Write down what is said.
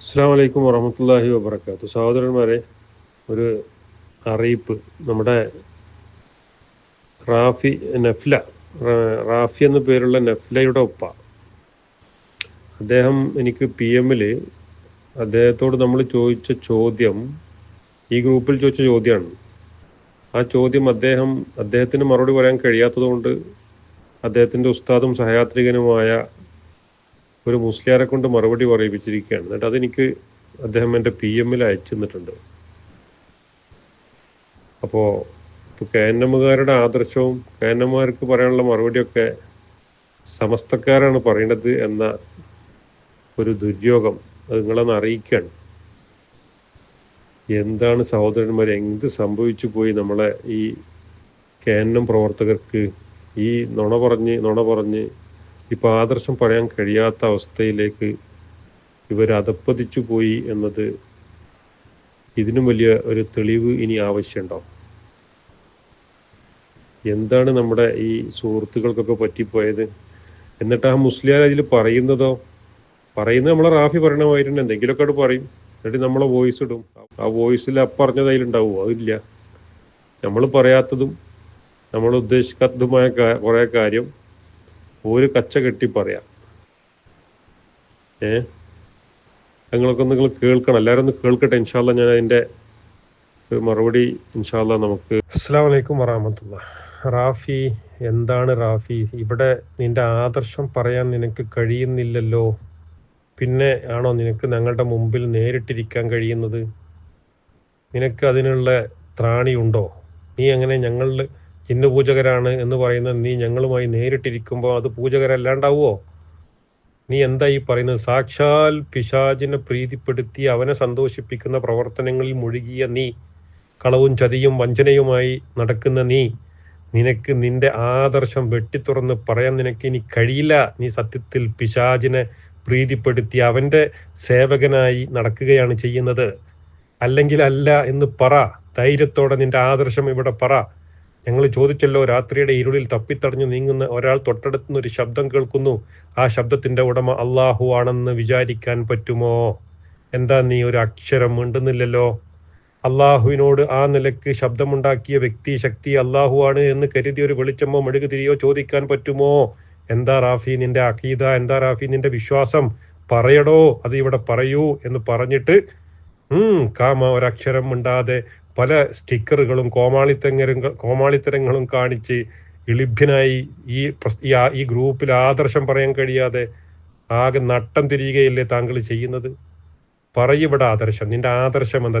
അസ്സാം വലൈക്കും വറഹമത്തല്ലാഹി വബർക്കാത്തു സഹോദരന്മാരെ ഒരു അറിയിപ്പ്. നമ്മുടെ റാഫി നഫ്ല റാഫി എന്ന പേരുള്ള നഫ്ലയുടെ ഒപ്പ അദ്ദേഹം എനിക്ക് പി എമ്മിൽ അദ്ദേഹത്തോട് നമ്മൾ ചോദിച്ച ചോദ്യം ഈ ഗ്രൂപ്പിൽ ചോദിച്ച ചോദ്യമാണ്. ആ ചോദ്യം അദ്ദേഹം അദ്ദേഹത്തിന് മറുപടി പറയാൻ കഴിയാത്തതുകൊണ്ട് അദ്ദേഹത്തിന്റെ ഉസ്താദും സഹയാത്രികനുമായ ഒരു മുസ്ലിയാരെ കൊണ്ട് മറുപടി പറയിപ്പിച്ചിരിക്കുകയാണ്. എന്നിട്ട് അതെനിക്ക് അദ്ദേഹം എന്റെ പി എമ്മിൽ അയച്ചു തന്നിട്ടുണ്ട് അപ്പോൾ ഇപ്പോൾ കെ എൻ എമ്മുകാരുടെ ആദർശവും കെ എൻ എമ്മുകാർക്ക് പറയാനുള്ള മറുപടിയൊക്കെ സമസ്തക്കാരാണ് പറയേണ്ടത് എന്ന ഒരു ദുര്യോഗം അത് നിങ്ങളൊന്ന് അറിയിക്കുകയാണ്. എന്താണ് സഹോദരന്മാർ എന്ത് സംഭവിച്ചു പോയി നമ്മളെ ഈ കെ എൻ എം പ്രവർത്തകർക്ക്? ഈ നുണ പറഞ്ഞ് നുണ പറഞ്ഞ് ഇപ്പോൾ ആദർശം പറയാൻ കഴിയാത്ത അവസ്ഥയിലേക്ക് ഇവരതപ്പതിച്ചു പോയി എന്നത് ഇതിനും വലിയ ഒരു തെളിവ് ഇനി ആവശ്യമുണ്ടോ എന്താണ് നമ്മുടെ ഈ സുഹൃത്തുക്കൾക്കൊക്കെ പറ്റിപ്പോയത്? എന്നിട്ട് ആ മുസ്ലിം അതിൽ പറയുന്നതോ? പറയുന്നത് നമ്മളെ റാഫി പറയണമായിരുന്നു എന്തെങ്കിലുമൊക്കെ അവിടെ പറയും. എന്നിട്ട് നമ്മളെ വോയിസ് ഇടും. ആ വോയിസിൽ അപ്പറഞ്ഞത് അതിലുണ്ടാവും. അതില്ല. നമ്മൾ പറയാത്തതും നമ്മൾ ഉദ്ദേശിക്കാത്തതുമായ കുറേ കാര്യം ഒരു കച്ച കെട്ടി പറയാം. ഏ? നിങ്ങൾക്ക് നിങ്ങൾ കേൾക്കണം. എല്ലാവരും ഒന്ന് കേൾക്കട്ടെ. ഇൻഷാല്ല ഞാൻ അതിന്റെ മറുപടി ഇൻഷാല്ല നമുക്ക് അസ്സാം വലൈക്കും വറഹമത്തുള്ള. റാഫി എന്താണ് റാഫി? ഇവിടെ നിന്റെ ആദർശം പറയാൻ നിനക്ക് കഴിയുന്നില്ലല്ലോ. പിന്നെ ആണോ നിനക്ക് ഞങ്ങളുടെ മുമ്പിൽ നേരിട്ടിരിക്കാൻ കഴിയുന്നത്? നിനക്ക് അതിനുള്ള ത്രാണിയുണ്ടോ? നീ എങ്ങനെ ഞങ്ങളിൽ ഇന്ന് പൂജകരാണ് എന്ന് പറയുന്ന നീ ഞങ്ങളുമായി നേരിട്ടിരിക്കുമ്പോൾ അത് പൂജകരല്ലാണ്ടാവുമോ നീ എന്താ ഈ പറയുന്നത്? സാക്ഷാൽ പിശാചിനെ പ്രീതിപ്പെടുത്തി അവനെ സന്തോഷിപ്പിക്കുന്ന പ്രവർത്തനങ്ങളിൽ മുഴുകിയ നീ കളവും ചതിയും വഞ്ചനയുമായി നടക്കുന്ന നീ നിനക്ക് നിന്റെ ആദർശം വെട്ടിത്തുറന്ന് പറയാൻ നിനക്ക് ഇനി കഴിയില്ല. നീ സത്യത്തിൽ പിശാചിനെ പ്രീതിപ്പെടുത്തി അവന്റെ സേവകനായി നടക്കുകയാണ് ചെയ്യുന്നത്. അല്ലെങ്കിൽ അല്ല എന്ന് പറ. ധൈര്യത്തോടെ നിന്റെ ആദർശം ഇവിടെ പറ. ഞങ്ങൾ ചോദിച്ചല്ലോ രാത്രിയുടെ ഇരുളിൽ തപ്പിത്തടഞ്ഞു നീങ്ങുന്ന ഒരാൾ തൊട്ടടുത്തുനിന്ന് ഒരു ശബ്ദം കേൾക്കുന്നു. ആ ശബ്ദത്തിന്റെ ഉടമ അള്ളാഹു ആണെന്ന് വിചാരിക്കാൻ പറ്റുമോ? എന്താ നീ ഒരു അക്ഷരം മിണ്ടുന്നില്ലല്ലോ? അള്ളാഹുവിനോട് ആ നിലയ്ക്ക് ശബ്ദമുണ്ടാക്കിയ വ്യക്തി ശക്തി അള്ളാഹു ആണ് എന്ന് കരുതി ഒരു വെളിച്ചമോ മെഴുകുതിരിയോ ചോദിക്കാൻ പറ്റുമോ? എന്താ റാഫി നിന്റെ അഖീദ? എന്താ റാഫി നിന്റെ വിശ്വാസം? പറയടോ അത് ഇവിടെ പറയൂ എന്ന് പറഞ്ഞിട്ട് കാമ ഒരക്ഷരം മിണ്ടാതെ പല സ്റ്റിക്കറുകളും കോമാളിത്തങ്ങരും കോമാളിത്തരങ്ങളും കാണിച്ച് ഇളിഭ്യനായി ഈ ഈ ഗ്രൂപ്പിൽ ആദർശം പറയാൻ കഴിയാതെ ആകെ നട്ടം തിരിയുകയല്ലേ താങ്കൾ ചെയ്യുന്നത്? പറയിവിടെ ആദർശം നിന്റെ ആദർശം എന്താ?